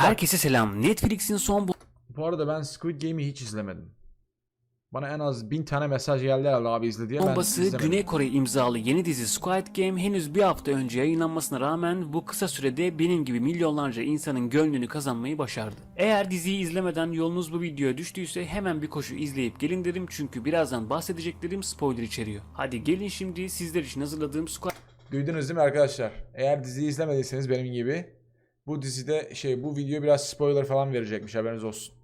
Herkese selam. Netflix'in son bu Bu arada ben Squid Game'i hiç izlemedim. Bana en az bin tane mesaj geldi herhalde abi izle diye ben bombası izlemedim. Güney Kore imzalı yeni dizi Squid Game henüz bir hafta önce yayınlanmasına rağmen bu kısa sürede benim gibi milyonlarca insanın gönlünü kazanmayı başardı. Eğer diziyi izlemeden yolunuz bu videoya düştüyse hemen bir koşu izleyip gelin derim çünkü birazdan bahsedeceklerim spoiler içeriyor. Hadi gelin şimdi sizler için hazırladığım Squid Duydunuz değil mi arkadaşlar? Eğer diziyi izlemediyseniz benim gibi bu dizide şey bu video biraz spoiler falan verecekmiş haberiniz olsun.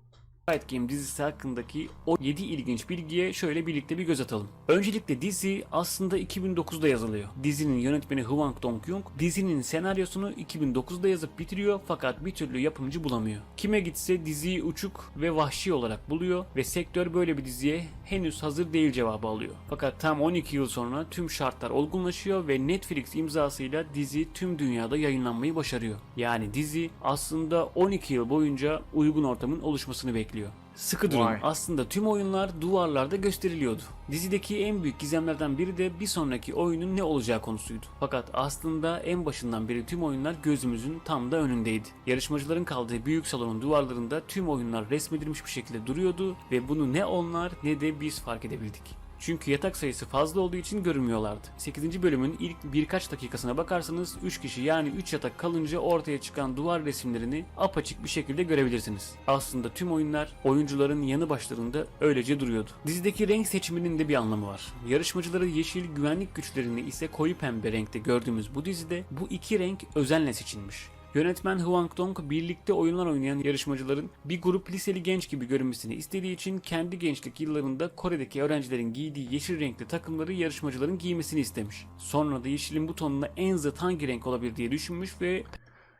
Squid Game dizisi hakkındaki o 7 ilginç bilgiye şöyle birlikte bir göz atalım. Öncelikle dizi aslında 2009'da yazılıyor. Dizinin yönetmeni Hwang Dong-kyung dizinin senaryosunu 2009'da yazıp bitiriyor fakat bir türlü yapımcı bulamıyor. Kime gitse diziyi uçuk ve vahşi olarak buluyor ve sektör böyle bir diziye henüz hazır değil cevabı alıyor. Fakat tam 12 yıl sonra tüm şartlar olgunlaşıyor ve Netflix imzasıyla dizi tüm dünyada yayınlanmayı başarıyor. Yani dizi aslında 12 yıl boyunca uygun ortamın oluşmasını bekliyor. Sıkı durun. Vay. Aslında tüm oyunlar duvarlarda gösteriliyordu. Dizideki en büyük gizemlerden biri de bir sonraki oyunun ne olacağı konusuydu. Fakat aslında en başından beri tüm oyunlar gözümüzün tam da önündeydi. Yarışmacıların kaldığı büyük salonun duvarlarında tüm oyunlar resmedilmiş bir şekilde duruyordu ve bunu ne onlar ne de biz fark edebildik. Çünkü yatak sayısı fazla olduğu için görünmüyorlardı. 8. bölümün ilk birkaç dakikasına bakarsanız 3 kişi yani 3 yatak kalınca ortaya çıkan duvar resimlerini apaçık bir şekilde görebilirsiniz. Aslında tüm oyunlar oyuncuların yanı başlarında öylece duruyordu. Dizideki renk seçiminin de bir anlamı var. Yarışmacıları yeşil güvenlik güçlerini ise koyu pembe renkte gördüğümüz bu dizide bu iki renk özenle seçilmiş. Yönetmen Hwang Dong birlikte oyunlar oynayan yarışmacıların bir grup liseli genç gibi görünmesini istediği için kendi gençlik yıllarında Kore'deki öğrencilerin giydiği yeşil renkli takımları yarışmacıların giymesini istemiş. Sonra da yeşilin bu tonuna en zıt hangi renk olabilir diye düşünmüş ve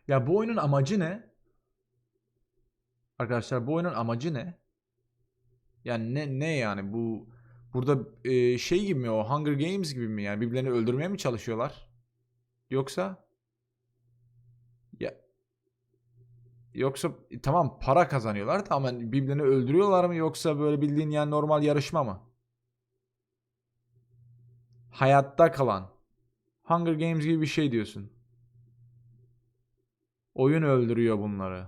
Ya bu oyunun amacı ne? Arkadaşlar bu oyunun amacı ne? Yani ne ne yani bu burada e, şey gibi mi o Hunger Games gibi mi yani birbirlerini öldürmeye mi çalışıyorlar? Yoksa ya yoksa e, tamam para kazanıyorlar da ama birbirlerini öldürüyorlar mı yoksa böyle bildiğin yani normal yarışma mı? Hayatta kalan Hunger Games gibi bir şey diyorsun. Oyun öldürüyor bunları.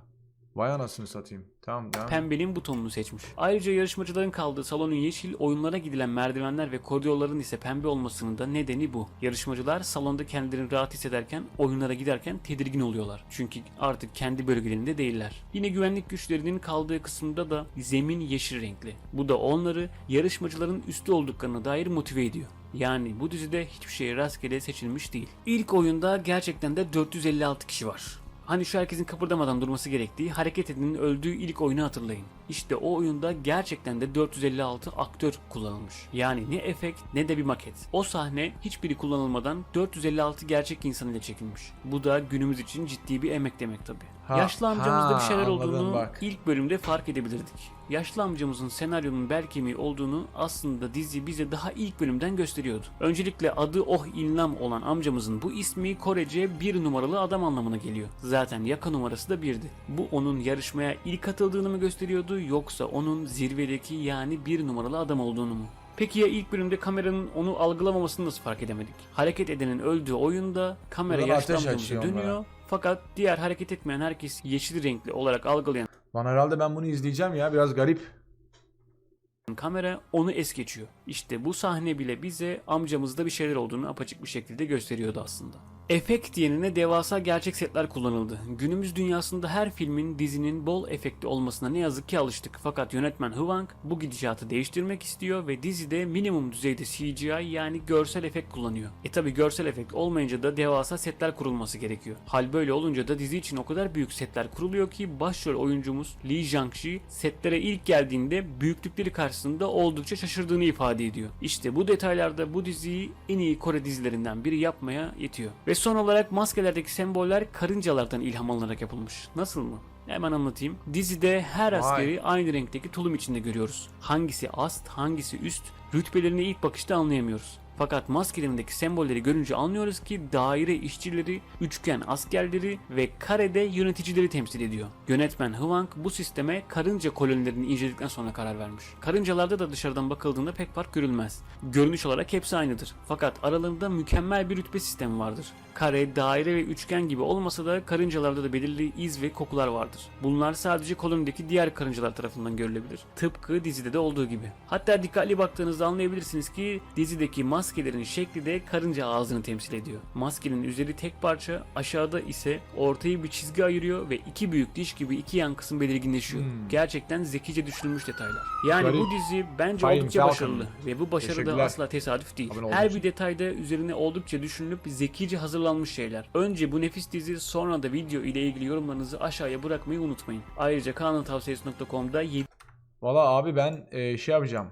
Vay anasını satayım. Tamam devam. pembenin butonunu seçmiş. Ayrıca yarışmacıların kaldığı salonun yeşil, oyunlara gidilen merdivenler ve koridorların ise pembe olmasının da nedeni bu. Yarışmacılar salonda kendilerini rahat hissederken oyunlara giderken tedirgin oluyorlar. Çünkü artık kendi bölgelerinde değiller. Yine güvenlik güçlerinin kaldığı kısımda da zemin yeşil renkli. Bu da onları yarışmacıların üstü olduklarına dair motive ediyor. Yani bu dizide hiçbir şey rastgele seçilmiş değil. İlk oyunda gerçekten de 456 kişi var. Hani şu herkesin kıpırdamadan durması gerektiği hareket edenin öldüğü ilk oyunu hatırlayın. İşte o oyunda gerçekten de 456 aktör kullanılmış. Yani ne efekt ne de bir maket. O sahne hiçbiri kullanılmadan 456 gerçek insan ile çekilmiş. Bu da günümüz için ciddi bir emek demek tabi. Ha, Yaşlı amcamızda bir ha, şeyler anladım olduğunu bak. ilk bölümde fark edebilirdik. Yaşlı amcamızın senaryonun bel kemiği olduğunu aslında dizi bize daha ilk bölümden gösteriyordu. Öncelikle adı Oh İlnam olan amcamızın bu ismi Korece bir numaralı adam anlamına geliyor. Zaten yaka numarası da birdi. Bu onun yarışmaya ilk katıldığını mı gösteriyordu yoksa onun zirvedeki yani bir numaralı adam olduğunu mu? Peki ya ilk bölümde kameranın onu algılamamasını nasıl fark edemedik? Hareket edenin öldüğü oyunda kamera açıyor dönüyor. onlara. Fakat diğer hareket etmeyen herkes yeşil renkli olarak algılayan Lan herhalde ben bunu izleyeceğim ya biraz garip. kamera onu es geçiyor. İşte bu sahne bile bize amcamızda bir şeyler olduğunu apaçık bir şekilde gösteriyordu aslında. Efekt yerine devasa gerçek setler kullanıldı. Günümüz dünyasında her filmin, dizinin bol efekti olmasına ne yazık ki alıştık. Fakat yönetmen Hwang bu gidişatı değiştirmek istiyor ve dizide minimum düzeyde CGI yani görsel efekt kullanıyor. E tabi görsel efekt olmayınca da devasa setler kurulması gerekiyor. Hal böyle olunca da dizi için o kadar büyük setler kuruluyor ki başrol oyuncumuz Lee Jang-shi setlere ilk geldiğinde büyüklükleri karşısında oldukça şaşırdığını ifade ediyor. İşte bu detaylarda bu diziyi en iyi Kore dizilerinden biri yapmaya yetiyor. Ve son olarak maskelerdeki semboller karıncalardan ilham alınarak yapılmış. Nasıl mı? Hemen anlatayım. Dizide her Vay. askeri aynı renkteki tulum içinde görüyoruz. Hangisi ast, hangisi üst, rütbelerini ilk bakışta anlayamıyoruz. Fakat maskelerindeki sembolleri görünce anlıyoruz ki daire işçileri, üçgen askerleri ve karede yöneticileri temsil ediyor. Yönetmen Hwang bu sisteme karınca kolonilerini inceledikten sonra karar vermiş. Karıncalarda da dışarıdan bakıldığında pek fark görülmez. Görünüş olarak hepsi aynıdır. Fakat aralarında mükemmel bir rütbe sistemi vardır. Kare, daire ve üçgen gibi olmasa da karıncalarda da belirli iz ve kokular vardır. Bunlar sadece kolonideki diğer karıncalar tarafından görülebilir. Tıpkı dizide de olduğu gibi. Hatta dikkatli baktığınızda anlayabilirsiniz ki dizideki maskelerin şekli de karınca ağzını temsil ediyor. Maskenin üzeri tek parça, aşağıda ise ortayı bir çizgi ayırıyor ve iki büyük diş gibi iki yan kısım belirginleşiyor. Hmm. Gerçekten zekice düşünülmüş detaylar. Yani Garip. bu dizi bence Hayır, oldukça Falcon. başarılı ve bu başarı da asla tesadüf değil. Her bir detayda üzerine oldukça düşünülüp zekice hazırlanmış şeyler. Önce bu nefis dizi sonra da video ile ilgili yorumlarınızı aşağıya bırakmayı unutmayın. Ayrıca kanaltavsiyesi.com'da 7 Valla abi ben e, şey yapacağım.